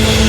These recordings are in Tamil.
Thank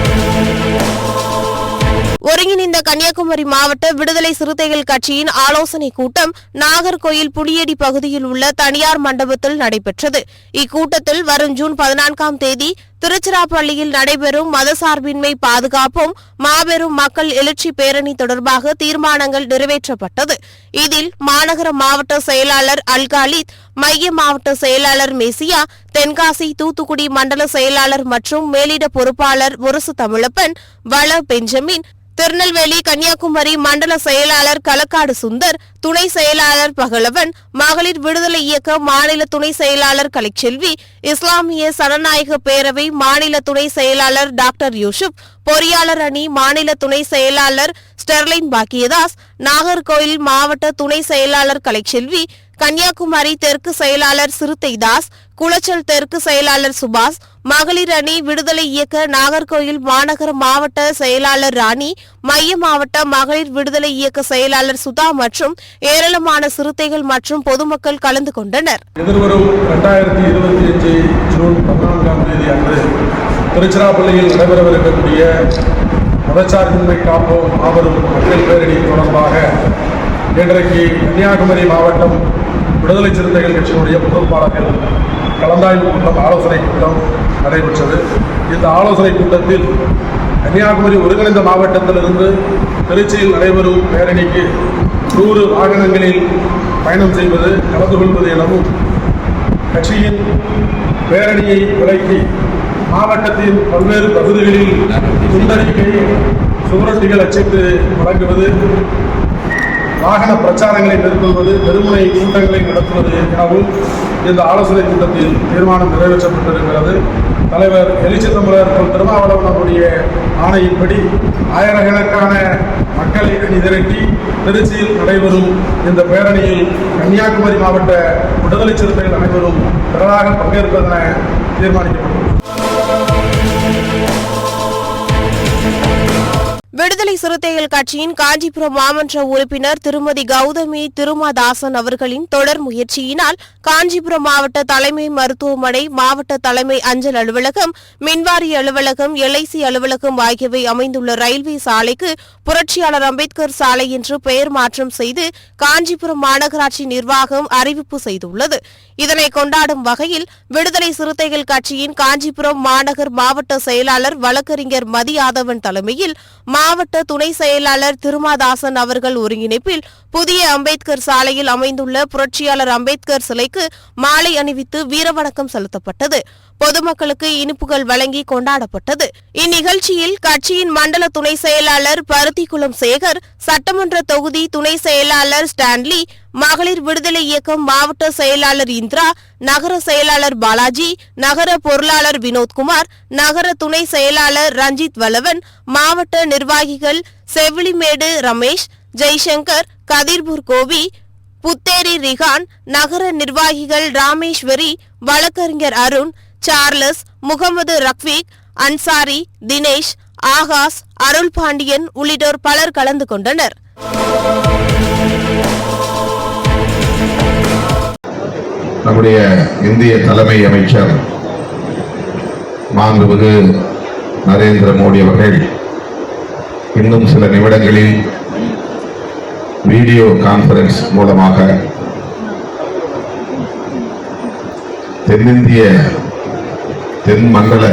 ஒருங்கிணைந்த கன்னியாகுமரி மாவட்ட விடுதலை சிறுத்தைகள் கட்சியின் ஆலோசனை கூட்டம் நாகர்கோயில் புளியடி பகுதியில் உள்ள தனியார் மண்டபத்தில் நடைபெற்றது. இக்கூட்டத்தில் வரும் ஜூன் பதினான்காம் தேதி திருச்சிராப்பள்ளியில் நடைபெறும் மதசார்பின்மை பாதுகாப்பும் மாபெரும் மக்கள் எழுச்சி பேரணி தொடர்பாக தீர்மானங்கள் நிறைவேற்றப்பட்டது. இதில் மாநகர மாவட்ட செயலாளர் அல்காலித் மைய மாவட்ட செயலாளர் மெசியா தென்காசி தூத்துக்குடி மண்டல செயலாளர் மற்றும் மேலிட பொறுப்பாளர் முரசு தமிழப்பன் வள பெஞ்சமின் திருநெல்வேலி கன்னியாகுமரி மண்டல செயலாளர் களக்காடு சுந்தர் துணை செயலாளர் பகலவன் மகளிர் விடுதலை இயக்க மாநில துணை செயலாளர் கலைச்செல்வி இஸ்லாமிய சனநாயக பேரவை மாநில துணை செயலாளர் டாக்டர் யூசுப் பொறியாளர் அணி மாநில துணை செயலாளர் ஸ்டெர்லின் பாக்கியதாஸ் நாகர்கோயில் மாவட்ட துணை செயலாளர் கலைச்செல்வி கன்னியாகுமரி தெற்கு செயலாளர் சிறுத்தை தாஸ் குளச்சல் தெற்கு செயலாளர் சுபாஷ் மகளிர் அணி விடுதலை இயக்க நாகர்கோயில் மாநகர மாவட்ட செயலாளர் ராணி மைய மாவட்ட மகளிர் விடுதலை இயக்க செயலாளர் சுதா மற்றும் ஏராளமான சிறுத்தைகள் மற்றும் பொதுமக்கள் கலந்து கொண்டனர். எதிர்வரும் இரண்டாயிரத்தி இருபத்தி அஞ்சு ஜூன் பதினான்காம் தேதி அன்று திருச்சிராப்பள்ளியில் நடைபெறவிருக்கக்கூடிய மதச்சார்பின்மை காப்போம் மாபெரும் மக்கள் பேரணி தொடர்பாக இன்றைக்கு கன்னியாகுமரி மாவட்டம் விடுதலை சிறுத்தைகள் கட்சியினுடைய பொறுப்பாளர்கள் கலந்தாய்வு கூட்டம் ஆலோசனை கூட்டம் நடைபெற்றது. இந்த ஆலோசனை கூட்டத்தில் கன்னியாகுமரி ஒருங்கிணைந்த மாவட்டத்திலிருந்து திருச்சியில் நடைபெறும் பேரணிக்கு நூறு வாகனங்களில் பயணம் செய்வது கலந்து கொள்வது எனவும் கட்சியின் பேரணியை விலக்கி மாவட்டத்தின் பல்வேறு பகுதிகளில் துண்டறிக்கை சுவரொட்டிகள் அச்சிட்டு வழங்குவது வாகன பிரச்சாரங்களை மேற்கொள்வது பெருமுறை கூட்டங்களை நடத்துவது எனவும் இந்த ஆலோசனை கூட்டத்தில் தீர்மானம் நிறைவேற்றப்பட்டிருக்கிறது. தலைவர் எழுச்சி தமிழர் திருமாவளவன் அவருடைய ஆணையின்படி ஆயிரக்கணக்கான மக்களை அணி திரட்டி திருச்சியில் நடைபெறும் இந்த பேரணியில் கன்னியாகுமரி மாவட்ட விடுதலை சிறுத்தைகள் அனைவரும் திரளாக பங்கேற்பதென தீர்மானிக்கப்பட்டுள்ளது விடுதலை சிறுத்தைகள் கட்சியின் காஞ்சிபுரம் மாமன்ற உறுப்பினர் திருமதி கௌதமி திருமாதாசன் அவர்களின் தொடர் முயற்சியினால் காஞ்சிபுரம் மாவட்ட தலைமை மருத்துவமனை மாவட்ட தலைமை அஞ்சல் அலுவலகம் மின்வாரிய அலுவலகம் எல்ஐசி அலுவலகம் ஆகியவை அமைந்துள்ள ரயில்வே சாலைக்கு புரட்சியாளர் அம்பேத்கர் சாலை என்று பெயர் மாற்றம் செய்து காஞ்சிபுரம் மாநகராட்சி நிர்வாகம் அறிவிப்பு செய்துள்ளது. இதனை கொண்டாடும் வகையில் விடுதலை சிறுத்தைகள் கட்சியின் காஞ்சிபுரம் மாநகர் மாவட்ட செயலாளர் வழக்கறிஞர் மதியாதவன் தலைமையில் மா மாவட்ட துணை செயலாளர் திருமாதாசன் அவர்கள் ஒருங்கிணைப்பில் புதிய அம்பேத்கர் சாலையில் அமைந்துள்ள புரட்சியாளர் அம்பேத்கர் சிலைக்கு மாலை அணிவித்து வீரவணக்கம் செலுத்தப்பட்டது. பொதுமக்களுக்கு இனிப்புகள் வழங்கி கொண்டாடப்பட்டது. இந்நிகழ்ச்சியில் கட்சியின் மண்டல துணை செயலாளர் பருத்திக்குளம் சேகர் சட்டமன்ற தொகுதி துணை செயலாளர் ஸ்டான்லி மகளிர் விடுதலை இயக்கம் மாவட்ட செயலாளர் இந்திரா நகர செயலாளர் பாலாஜி நகர பொருளாளர் வினோத்குமார் நகர துணை செயலாளர் ரஞ்சித் வல்லவன் மாவட்ட நிர்வாகிகள் செவிலிமேடு ரமேஷ் ஜெய்சங்கர் கதிர்பூர் கோவி புத்தேரி ரிகான் நகர நிர்வாகிகள் ராமேஸ்வரி வழக்கறிஞர் அருண் சார்லஸ் முகமது ரக்வீக் அன்சாரி தினேஷ் ஆகாஷ் அருள் பாண்டியன் உள்ளிட்டோர் பலர் கலந்து கொண்டனர். நம்முடைய இந்திய தலைமை அமைச்சர் மாண்புமிகு நரேந்திர மோடி அவர்கள் இன்னும் சில நிமிடங்களில் வீடியோ கான்பரன்ஸ் மூலமாக தென்னிந்திய தென் மண்டல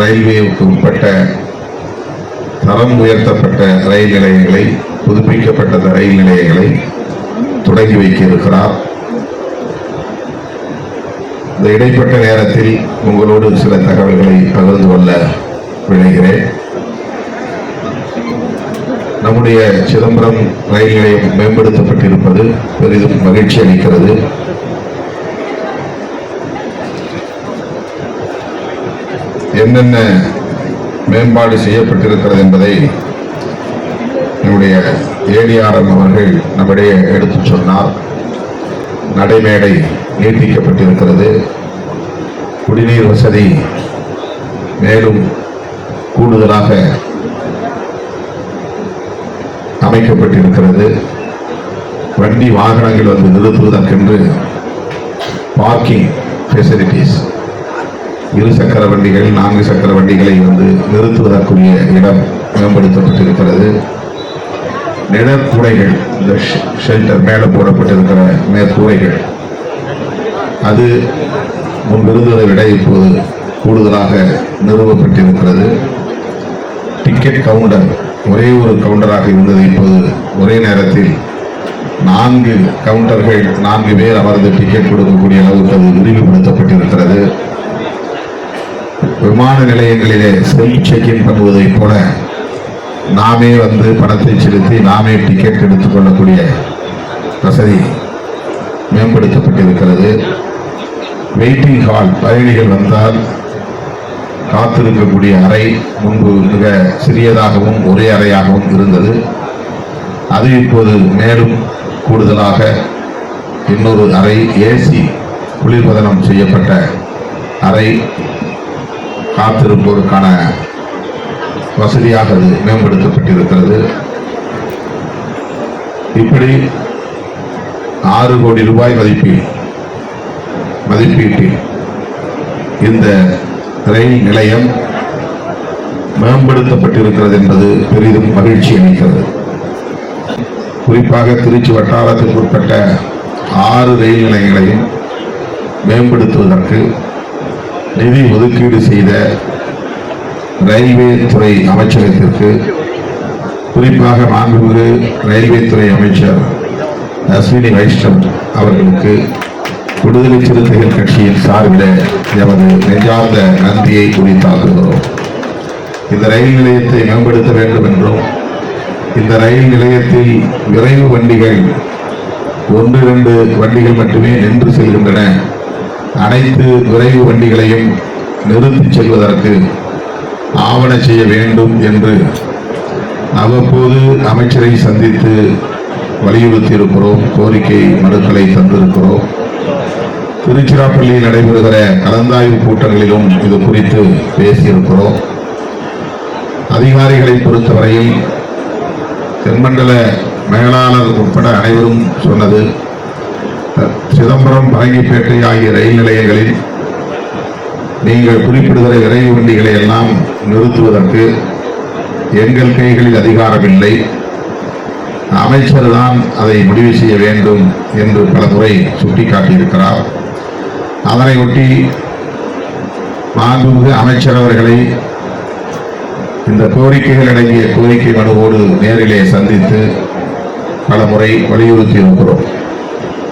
ரயில்வேவுக்கு உட்பட்ட தரம் உயர்த்தப்பட்ட ரயில் நிலையங்களை புதுப்பிக்கப்பட்ட ரயில் நிலையங்களை தொடங்கி வைக்க இருக்கிறார். இந்த இடைப்பட்ட நேரத்தில் உங்களோடு சில தகவல்களை பகிர்ந்து கொள்ள விளைகிறேன் நம்முடைய சிதம்பரம் ரயில் நிலையம் மேம்படுத்தப்பட்டிருப்பது பெரிதும் மகிழ்ச்சி அளிக்கிறது. என்னென்ன மேம்பாடு செய்யப்பட்டிருக்கிறது என்பதை என்னுடைய ஏடிஆர்எம் அவர்கள் நம்மிடையே எடுத்துச் சொன்னார். நடைமேடை நீட்டிக்கப்பட்டிருக்கிறது. குடிநீர் வசதி மேலும் கூடுதலாக அமைக்கப்பட்டிருக்கிறது. வண்டி வாகனங்கள் வந்து நிறுத்துவதற்கென்று பார்க்கிங் ஃபெசிலிட்டிஸ் இரு சக்கர வண்டிகள் நான்கு சக்கர வண்டிகளை வந்து நிறுத்துவதற்குரிய இடம் மேம்படுத்தப்பட்டிருக்கிறது. நிழற்கூடைகள் இந்த ஷெல்டர் மேலே போடப்பட்டிருக்கிற மேற்கூரைகள் அது முன்பிருந்ததை விட இப்போது கூடுதலாக நிறுவப்பட்டிருக்கிறது. டிக்கெட் கவுண்டர் ஒரே ஒரு கவுண்டராக இருந்தது இப்போது. ஒரே நேரத்தில் நான்கு கவுண்டர்கள் நான்கு பேர் அமர்ந்து டிக்கெட் கொடுக்கக்கூடிய அளவுக்கு அது விரிவுபடுத்தப்பட்டிருக்கிறது. விமான நிலையங்களிலே செல்ஃப் செக்இன் பண்ணுவதைப் போல நாமே வந்து பணத்தை செலுத்தி நாமே டிக்கெட் எடுத்துக்கொள்ளக்கூடிய வசதி மேம்படுத்தப்பட்டிருக்கிறது. வெயிட்டிங் ஹால் பயணிகள் வந்தால் காத்திருக்கக்கூடிய அறை முன்பு மிக சிறியதாகவும் ஒரே அறையாகவும் இருந்தது. அது இப்போது மேலும் கூடுதலாக இன்னொரு அறை ஏசி குளிர்பதனம் செய்யப்பட்ட அறை காத்திருப்போருக்கான வசதியாக அது மேம்படுத்தப்பட்டிருக்கிறது. இப்படி ஆறு கோடி ரூபாய் மதிப்பில் மதிப்பீட்டில் இந்த ரயில் நிலையம் மேம்படுத்தப்பட்டிருக்கிறது என்பது பெரிதும் மகிழ்ச்சி அளிக்கிறது. குறிப்பாக திருச்சி வட்டாரத்திற்கு உட்பட்ட ஆறு ரயில் நிலையங்களையும் மேம்படுத்துவதற்கு நிதி ஒதுக்கீடு செய்த ரயில்வே துறை அமைச்சகத்திற்கு குறிப்பாக மாண்புமிகு ரயில்வே துறை அமைச்சர் அஸ்வினி வைஷ்ணவ் அவர்களுக்கு விடுதலை சிறுத்தைகள் கட்சியின் சார்பில் எமது நெஞ்சார்ந்த நன்றியை குறித்தாக்குகிறோம் இந்த ரயில் நிலையத்தை மேம்படுத்த வேண்டும் என்றும் இந்த ரயில் நிலையத்தில் விரைவு வண்டிகள் ஒன்று இரண்டு வண்டிகள் மட்டுமே நின்று செல்கின்றன. அனைத்து விரைவு வண்டிகளையும் நிறுத்திச் செல்வதற்கு ஆவண செய்ய வேண்டும் என்று அவ்வப்போது அமைச்சரை சந்தித்து வலியுறுத்தியிருக்கிறோம் கோரிக்கை மனுக்களை தந்திருக்கிறோம். திருச்சிராப்பள்ளியில் நடைபெறுகிற கலந்தாய்வு கூட்டங்களிலும் இது குறித்து பேசியிருக்கிறோம். அதிகாரிகளை பொறுத்தவரையில் தென்மண்டல மேலாளர் உட்பட அனைவரும் சொன்னது சிதம்பரம் பரங்கிப்பேட்டை ஆகிய ரயில் நிலையங்களில் நீங்கள் குறிப்பிடுகிற விரைவு வண்டிகளை எல்லாம் நிறுத்துவதற்கு எங்கள் கைகளில் அதிகாரமில்லை. அமைச்சர் தான் அதை முடிவு செய்ய வேண்டும் என்று பல முறை சுட்டிக்காட்டியிருக்கிறார். அதனை ஒட்டி மாண்புமிகு அமைச்சர் அவர்களை இந்த கோரிக்கைகள் அடங்கிய கோரிக்கை மனுவோடு நேரிலே சந்தித்து பல முறை வலியுறுத்தி இருக்கிறோம்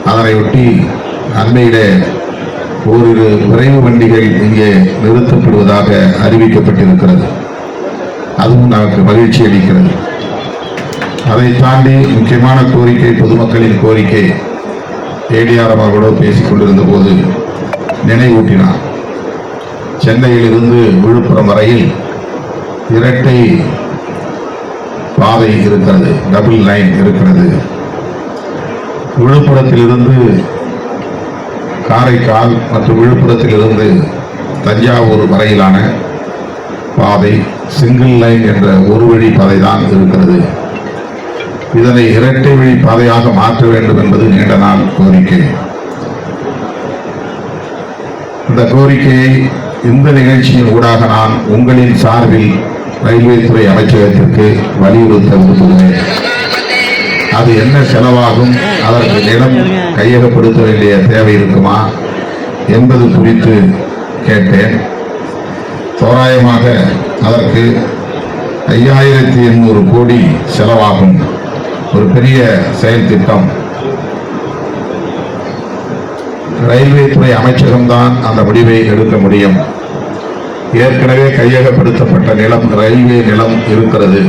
அதனை ஒட்டி அண்மையிலே ஓரிரு விரைவு வண்டிகள் இங்கே நிறுத்தப்படுவதாக அறிவிக்கப்பட்டிருக்கிறது. அதுவும் நமக்கு மகிழ்ச்சி அளிக்கிறது. அதை தாண்டி முக்கியமான கோரிக்கை பொதுமக்களின் கோரிக்கை ஏடிஆர் அவர்களோடு பேசிக் கொண்டிருந்த போது நினைவூட்டினார். சென்னையிலிருந்து விழுப்புரம் வரையில் இரட்டை பாதை இருக்கிறது டபுள் லைன் இருக்கிறது. விழுப்புரத்திலிருந்து காரைக்கால் மற்றும் விழுப்புரத்திலிருந்து தஞ்சாவூர் வரையிலான பாதை சிங்கிள் லைன் என்ற ஒரு வழி பாதை தான் இருக்கிறது. இதனை இரட்டை வழி பாதையாக மாற்ற வேண்டும் என்பது நீண்ட நாள் கோரிக்கை. இந்த கோரிக்கையை இந்த நிகழ்ச்சியின் ஊடாக நான் உங்களின் சார்பில் ரயில்வே துறை அமைச்சகத்திற்கு வலியுறுத்த விரும்புகிறேன் அது என்ன செலவாகும் அதற்கு நிலம் கையகப்படுத்த வேண்டிய தேவை இருக்குமா என்பது குறித்து கேட்டேன். தோராயமாக அதற்கு ஐயாயிரத்தி எண்ணூறு கோடி செலவாகும். ஒரு பெரிய செயல் திட்டம். ரயில்வே துறை அமைச்சகம்தான் அந்த முடிவை எடுக்க முடியும். ஏற்கனவே கையகப்படுத்தப்பட்ட நிலம் ரயில்வே நிலம் இருக்கிறது.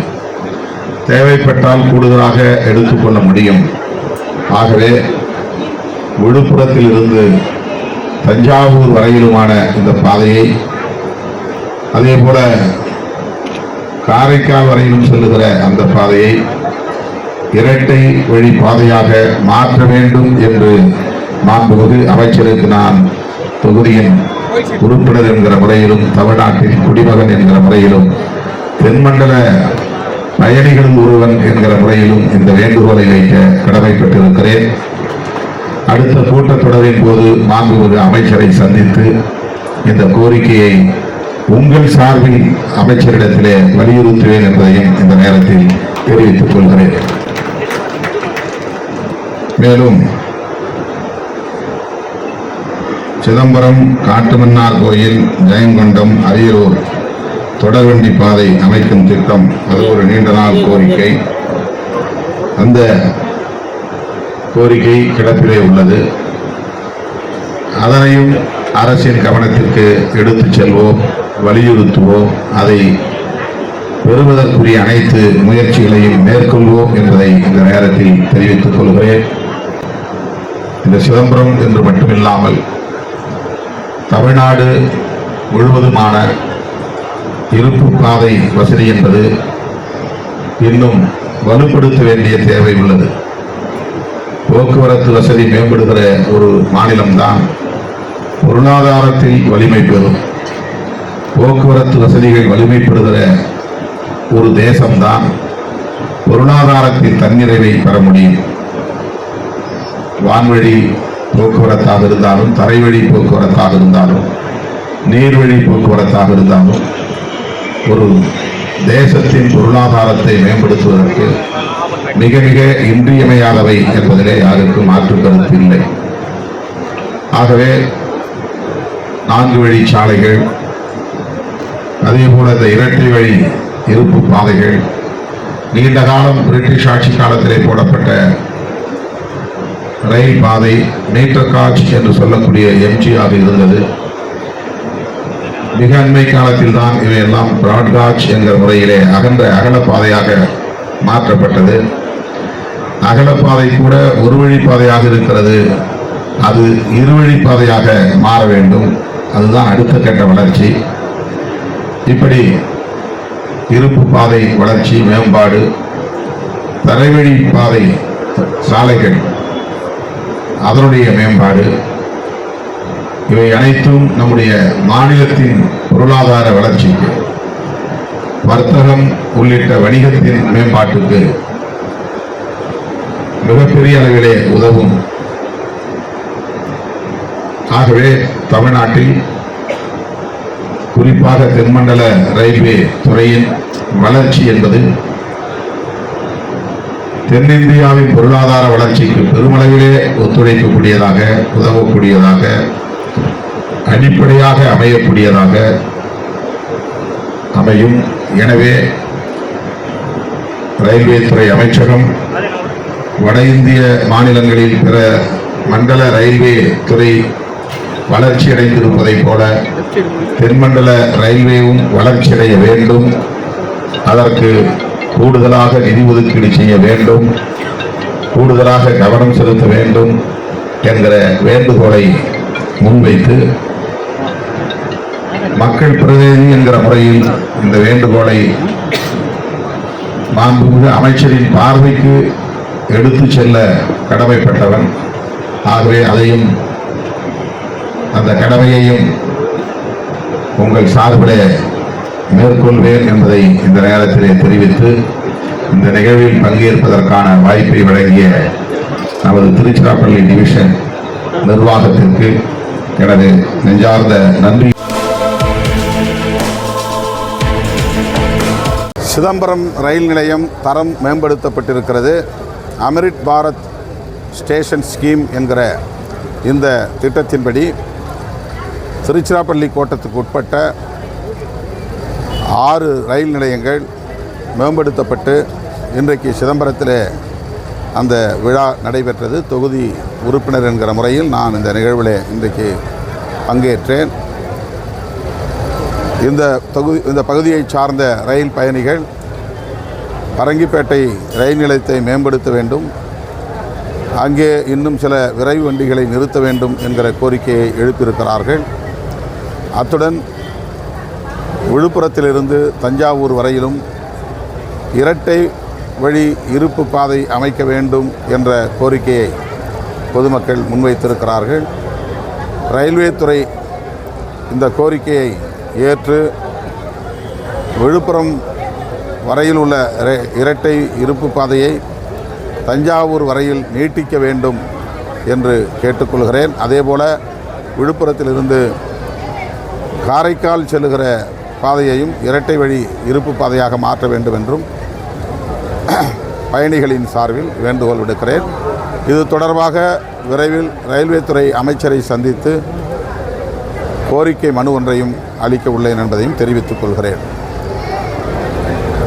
தேவைப்பட்டால் கூடுதலாக எடுத்துக்கொள்ள முடியும். ஆகவே விழுப்புரத்தில் இருந்து தஞ்சாவூர் வரையிலுமான இந்த பாதையை அதே போல காரைக்கால் வரையிலும் செல்லுகிற அந்த பாதையை இரட்டை வழி பாதையாக மாற்ற வேண்டும் என்று மாண்புமிகு அமைச்சருக்கு நான் தொகுதியின் உறுப்பினர் என்கிற முறையிலும் தமிழ்நாட்டின் குடிமகன் என்கிற முறையிலும் தென்மண்டல பயணிகளும் ஒருவன் என்கிற முறையிலும் இந்த வேண்டுகோளை வைக்க கடமைப்பட்டிருக்கிறேன். அடுத்த கூட்டத்தொடரின் போது மாண்புமிகு அமைச்சரை சந்தித்து இந்த கோரிக்கையை உங்கள் சார்பில் அமைச்சரிடத்திலே வலியுறுத்துவேன் என்பதையும் இந்த நேரத்தில் தெரிவித்துக் கொள்கிறேன். மேலும் சிதம்பரம் காட்டுமன்னார் கோயில் ஜெயங்கொண்டம் அரியலூர் தொடர்வண்டி பாதை அமைக்கும் திட்டம். அது ஒரு நீண்ட நாள் கோரிக்கை. அந்த கோரிக்கை கிடப்பிலே உள்ளது. அதனையும் அரசின் கவனத்திற்கு எடுத்துச் செல்வோம் வலியுறுத்துவோம் அதை பெறுவதற்குரிய அனைத்து முயற்சிகளையும் மேற்கொள்வோம் என்பதை இந்த நேரத்தில் தெரிவித்துக் கொள்கிறேன். இந்த சிதம்பரம் என்று மட்டுமில்லாமல் தமிழ்நாடு முழுவதுமான இருப்பு பாதை வசதி என்பது இன்னும் வலுப்படுத்த வேண்டிய தேவை உள்ளது. போக்குவரத்து வசதி மேம்படுகிற ஒரு மாநிலம்தான் பொருளாதாரத்தில் வலிமை பெறும். போக்குவரத்து வசதிகள் வலிமைப்படுகிற ஒரு தேசம்தான் பொருளாதாரத்தில் தன்னிறைவை பெற முடியும். வான்வழி போக்குவரத்தாக இருந்தாலும் தரைவழி போக்குவரத்தாக இருந்தாலும் நீர்வழி போக்குவரத்தாக இருந்தாலும் ஒரு தேசத்தின் பொருளாதாரத்தை மேம்படுத்துவதற்கு மிக மிக இன்றியமையாதவை என்பதிலே யாருக்கும் மாற்று கருத்து இல்லை. ஆகவே நான்கு வழி சாலைகள் அதே போல இந்த இரட்டை வழி இருப்பு பாதைகள் நீண்ட காலம் பிரிட்டிஷ் ஆட்சி காலத்திலே போடப்பட்ட ரயில் பாதை மீட்டர் காட்ச் என்று சொல்லக்கூடிய எம்ஜிஆர் இருந்தது. மிக அண்மை காலத்தில் தான் இவையெல்லாம் பிராட்காட்ச் என்கிற முறையிலே அகன்ற அகல பாதையாக மாற்றப்பட்டது. அகலப்பாதை கூட ஒரு வழி பாதையாக இருக்கிறது. அது இருவழி பாதையாக மாற வேண்டும். அதுதான் அடுத்த கட்ட வளர்ச்சி. இப்படி இருப்பு பாதை வளர்ச்சி மேம்பாடு தரைவழி பாதை சாலைகள் அதனுடைய மேம்பாடு. இவை அனைத்தும் நம்முடைய மாநிலத்தின் பொருளாதார வளர்ச்சிக்கு வர்த்தகம் உள்ளிட்ட வணிகத்தின் மேம்பாட்டுக்கு மிகப்பெரிய அளவிலே உதவும். ஆகவே தமிழ்நாட்டில் குறிப்பாக தென்மண்டல ரயில்வே துறையின் வளர்ச்சி என்பது தென்னிந்தியாவின் பொருளாதார வளர்ச்சிக்கு பெருமளவிலே ஒத்துழைக்கக்கூடியதாக உதவக்கூடியதாக அடிப்படையாக அமையக்கூடியதாக அமையும். எனவே ரயில்வே துறை அமைச்சகம் வட இந்திய மாநிலங்களில் பிற மண்டல ரயில்வே துறை வளர்ச்சியடைந்திருப்பதைப் போல தென்மண்டல ரயில்வேவும் வளர்ச்சியடைய வேண்டும். அதற்கு கூடுதலாக நிதி ஒதுக்கீடு செய்ய வேண்டும். கூடுதலாக கவனம் செலுத்த வேண்டும் என்கிற வேண்டுகோளை முன்வைத்து மக்கள் பிரதிநிதி என்கிற முறையில் இந்த வேண்டுகோளை மாண்புமிகு அமைச்சரின் பார்வைக்கு எடுத்து செல்ல கடமைப்பட்டவன். ஆகவே அதையும் அந்த கடமையையும் உங்கள் சார்பிலே மேற்கொள்வேன் என்பதை இந்த நேரத்திலே தெரிவித்து இந்த நிகழ்வில் பங்கேற்பதற்கான வாய்ப்பை வழங்கிய நமது திருச்சிராப்பள்ளி டிவிஷன் நிர்வாகத்திற்கு எனது நெஞ்சார்ந்த நன்றி. சிதம்பரம் ரயில் நிலையம் தரம் மேம்படுத்தப்பட்டிருக்கிறது. அமிர்த் பாரத் ஸ்டேஷன் ஸ்கீம் என்கிற இந்த திட்டத்தின்படி திருச்சிராப்பள்ளி கோட்டத்துக்கு உட்பட்ட ஆறு ரயில் நிலையங்கள் மேம்படுத்தப்பட்டு இன்றைக்கு சிதம்பரத்தில் அந்த விழா நடைபெற்றது. தொகுதி உறுப்பினர் என்கிற முறையில் நான் இந்த நிகழ்வில் இன்றைக்கு பங்கேற்றேன். இந்த தொகுதி இந்த பகுதியைச் சார்ந்த ரயில் பயணிகள் பரங்கிப்பேட்டை ரயில் நிலையத்தை மேம்படுத்த வேண்டும். அங்கே இன்னும் சில விரைவு வண்டிகளை நிறுத்த வேண்டும் என்கிற கோரிக்கையை எழுப்பியிருக்கிறார்கள். அத்துடன் விழுப்புரத்திலிருந்து தஞ்சாவூர் வரையிலும் இரட்டை வழி இருப்பு பாதை அமைக்க வேண்டும் என்ற கோரிக்கையை பொதுமக்கள் முன்வைத்திருக்கிறார்கள். ரயில்வே துறை இந்த கோரிக்கையை ஏற்று விழுப்புரம் வரையில் உள்ள இரட்டை இருப்பு பாதையை தஞ்சாவூர் வரையில் நீட்டிக்க வேண்டும் என்று கேட்டுக்கொள்கிறேன். அதேபோல விழுப்புரத்திலிருந்து காரைக்கால் செல்லுகிற பாதையையும் இரட்டை வழி இருப்பு பாதையாக மாற்ற வேண்டும் என்றும் பயணிகளின் சார்பில் வேண்டுகோள் விடுக்கிறேன். இது தொடர்பாக விரைவில் ரயில்வே துறை அமைச்சரை சந்தித்து கோரிக்கை மனு ஒன்றையும் அளிக்க உள்ளேன் என்பதையும் தெரிவித்துக் கொள்கிறேன்.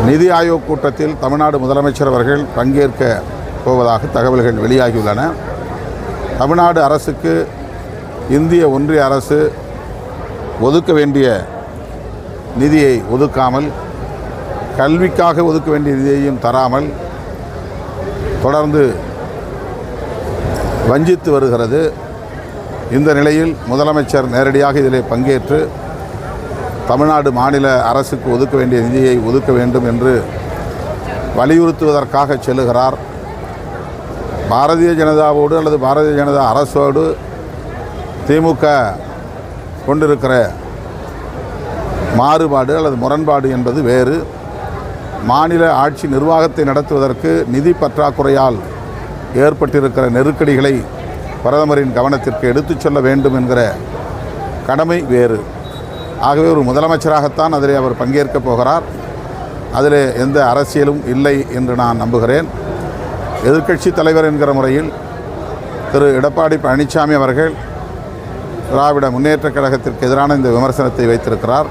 நிதி ஆயோக் கூட்டத்தில் தமிழ்நாடு முதலமைச்சர் அவர்கள் பங்கேற்க போவதாக தகவல்கள் வெளியாகியுள்ளன. தமிழ்நாடு அரசுக்கு இந்திய ஒன்றிய அரசு ஒதுக்க வேண்டிய நிதியை ஒதுக்காமல் கல்விக்காக ஒதுக்க வேண்டிய நிதியையும் தராமல் தொடர்ந்து வஞ்சித்து வருகிறது. இந்த நிலையில் முதலமைச்சர் நேரடியாக இதிலே பங்கேற்று தமிழ்நாடு மாநில அரசுக்கு ஒதுக்க வேண்டிய நிதியை ஒதுக்க வேண்டும் என்று வலியுறுத்துவதற்காக செல்லுகிறார். பாரதிய ஜனதாவோடு அல்லது பாரதிய ஜனதா அரசோடு திமுக கொண்டிருக்கிற மாறுபாடு அல்லது முரண்பாடு என்பது வேறு. மாநில ஆட்சி நிர்வாகத்தை நடத்துவதற்கு நிதி பற்றாக்குறையால் ஏற்பட்டிருக்கிற நெருக்கடிகளை பிரதமரின் கவனத்திற்கு எடுத்துச் சொல்ல வேண்டும் என்கிற கடமை வேறு. ஆகவே ஒரு முதலமைச்சராகத்தான் அதில் அவர் பங்கேற்கப் போகிறார். அதில் எந்த அரசியலும் இல்லை என்று நான் நம்புகிறேன். எதிர்க்கட்சி தலைவர் என்கிற முறையில் திரு. எடப்பாடி பழனிசாமி அவர்கள் திராவிட முன்னேற்றக் கழகத்திற்கு எதிரான இந்த விமர்சனத்தை வைத்திருக்கிறார்.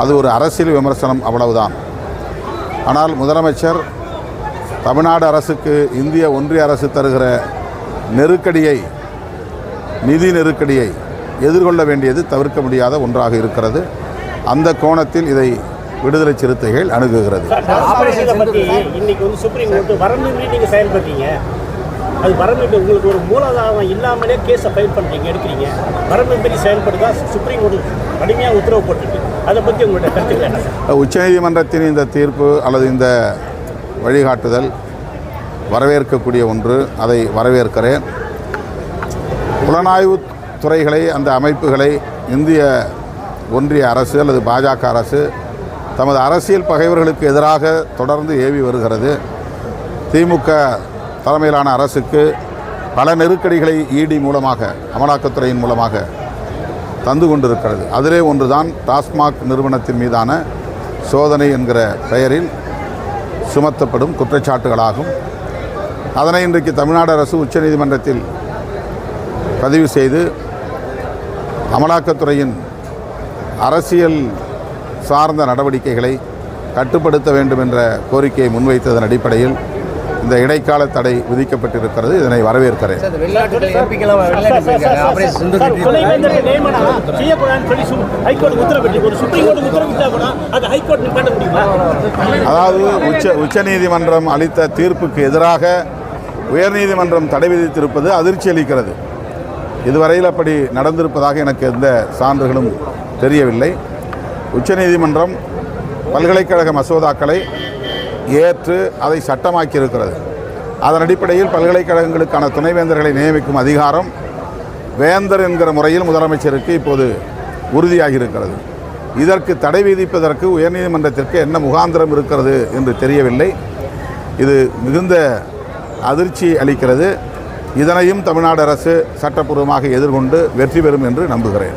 அது ஒரு அரசியல் விமர்சனம் அவ்வளவுதான். ஆனால் முதலமைச்சர் தமிழ்நாடு அரசுக்கு இந்திய ஒன்றிய அரசு தருகிற நெருக்கடியை நிதி நெருக்கடியை எதிர்கொள்ள வேண்டியது தவிர்க்க முடியாத ஒன்றாக இருக்கிறது. அந்த கோணத்தில் இதை விடுதலை சிறுத்தைகள் அணுகுகிறது. அது வரம்பு உங்களுக்கு ஒரு மூலாதாரம் இல்லாமலே கேஸை ஃபைல் பண்ணுறீங்க எடுக்கிறீங்க. வரம்பு செயல்படுதா சுப்ரீம் கோர்ட் கடுமையாக உத்தரவு போட்டிருக்கு. அதை பற்றி உங்களோட கருத்துக்கள் உச்சநீதிமன்றத்தின் இந்த தீர்ப்பு அல்லது இந்த வழிகாட்டுதல் வரவேற்கக்கூடிய ஒன்று. அதை வரவேற்கிறேன். புலனாய்வு துறைகளை அந்த அமைப்புகளை இந்திய ஒன்றிய அரசு அல்லது பாஜக அரசு தமது அரசியல் பகைவர்களுக்கு எதிராக தொடர்ந்து ஏவி வருகிறது. திமுக தலைமையிலான அரசுக்கு பல நெருக்கடிகளை இடி மூலமாக அமலாக்கத்துறையின் மூலமாக தந்து கொண்டிருக்கிறது. அதிலே ஒன்றுதான் டாஸ்மாக் நிறுவனத்தின் மீதான சோதனை என்கிற பெயரில் சுமத்தப்படும் குற்றச்சாட்டுகளாகும். அதனை இன்றைக்கு தமிழ்நாடு அரசு உச்சநீதிமன்றத்தில் பதிவு செய்து அமலாக்கத்துறையின் அரசியல் சார்ந்த நடவடிக்கைகளை கட்டுப்படுத்த வேண்டும் என்ற கோரிக்கையை முன்வைத்ததன் அடிப்படையில் இந்த இடைக்கால தடை விதிக்கப்பட்டிருக்கிறது. இதனை வரவேற்கிறேன். துணைவேந்தர் நியமனம் செய்யக்கூடாதுன்னு சொல்லி சு- ஹைகோர்ட் உத்தரவிட்டு ஒரு சுப்ரீம் கோர்ட் உத்தரவிட்டா கூட அது ஹைகோர்ட் நிப்பாட்ட முடியுமா? அதாவது உச்ச உச்சநீதிமன்றம் அளித்த தீர்ப்புக்கு எதிராக உயர்நீதிமன்றம் தடை விதித்திருப்பது அதிர்ச்சி அளிக்கிறது. இதுவரையில் அப்படி நடந்திருப்பதாக எனக்கு எந்த சான்றுகளும் தெரியவில்லை. உச்சநீதிமன்றம் பல்கலைக்கழக மசோதாக்களை ஏற்று அதை சட்டமாக்கி இருக்கிறது அதன் அடிப்படையில் பல்கலைக்கழகங்களுக்கான துணைவேந்தர்களை நியமிக்கும் அதிகாரம் வேந்தர் என்கிற முறையில் முதலமைச்சருக்கு இப்போது உறுதியாகி இருக்கிறது இதற்கு தடை விதிப்பதற்கு உயர்நீதிமன்றத்திற்கு என்ன முகாந்திரம் இருக்கிறது என்று தெரியவில்லை. இது மிகுந்த அதிர்ச்சி அளிக்கிறது. இதனையும் தமிழ்நாடு அரசு சட்டப்பூர்வமாக எதிர்கொண்டு வெற்றி பெறும் என்று நம்புகிறேன்.